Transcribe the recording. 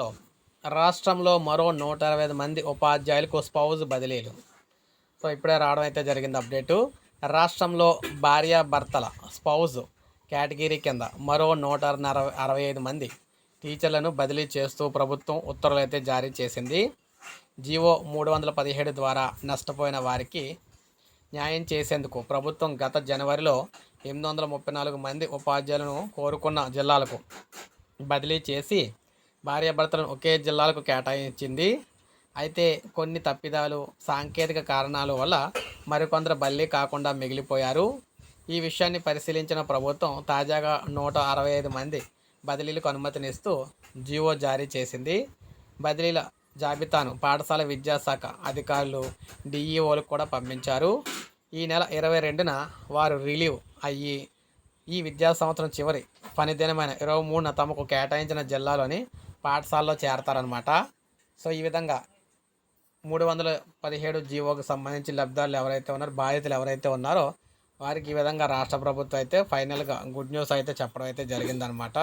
లో రాష్ట్రంలో మరో నూట అరవై ఐదు మంది ఉపాధ్యాయులకు స్పౌజ్ బదిలీలు. సో ఇప్పుడే రావడం అయితే జరిగింది అప్డేటు. రాష్ట్రంలో భార్యాభర్తల స్పౌజ్ కేటగిరీ కింద మరో నూట అరవై అరవై ఐదు మంది టీచర్లను బదిలీ చేస్తూ ప్రభుత్వం ఉత్తర్వులు అయితే జారీ చేసింది. జీవో మూడు వందల పదిహేడు ద్వారా నష్టపోయిన వారికి న్యాయం చేసేందుకు ప్రభుత్వం గత జనవరిలో ఎనిమిది వందల ముప్పై నాలుగు మంది ఉపాధ్యాయులను కోరుకున్న జిల్లాలకు బదిలీ చేసి భార్యాభర్తలను ఒకే జిల్లాలకు కేటాయించింది. అయితే కొన్ని తప్పిదాలు సాంకేతిక కారణాల వల్ల మరికొందరు బదిలీ కాకుండా మిగిలిపోయారు. ఈ విషయాన్ని పరిశీలించిన ప్రభుత్వం తాజాగా నూట అరవై ఐదు మంది బదిలీలకు అనుమతినిస్తూ జీవో జారీ చేసింది. బదిలీల జాబితాను పాఠశాల విద్యాశాఖ అధికారులు డిఈఓలకు కూడా పంపించారు. ఈ నెల ఇరవై రెండున వారు రిలీవ్ అయ్యి ఈ విద్యా సంవత్సరం చివరి పనిదినమైన ఇరవై మూడున తమకు కేటాయించిన జిల్లాలోని పాఠశాలలో చేరతారనమాట సో ఈ విధంగా మూడు వందల పదిహేడు జీవోకి సంబంధించి లబ్ధాలు ఎవరైతే ఉన్నారో బాధితులు ఎవరైతే ఉన్నారో వారికి ఈ విధంగా రాష్ట్ర ప్రభుత్వం అయితే ఫైనల్గా గుడ్ న్యూస్ అయితే చెప్పడం అయితే జరిగిందనమాట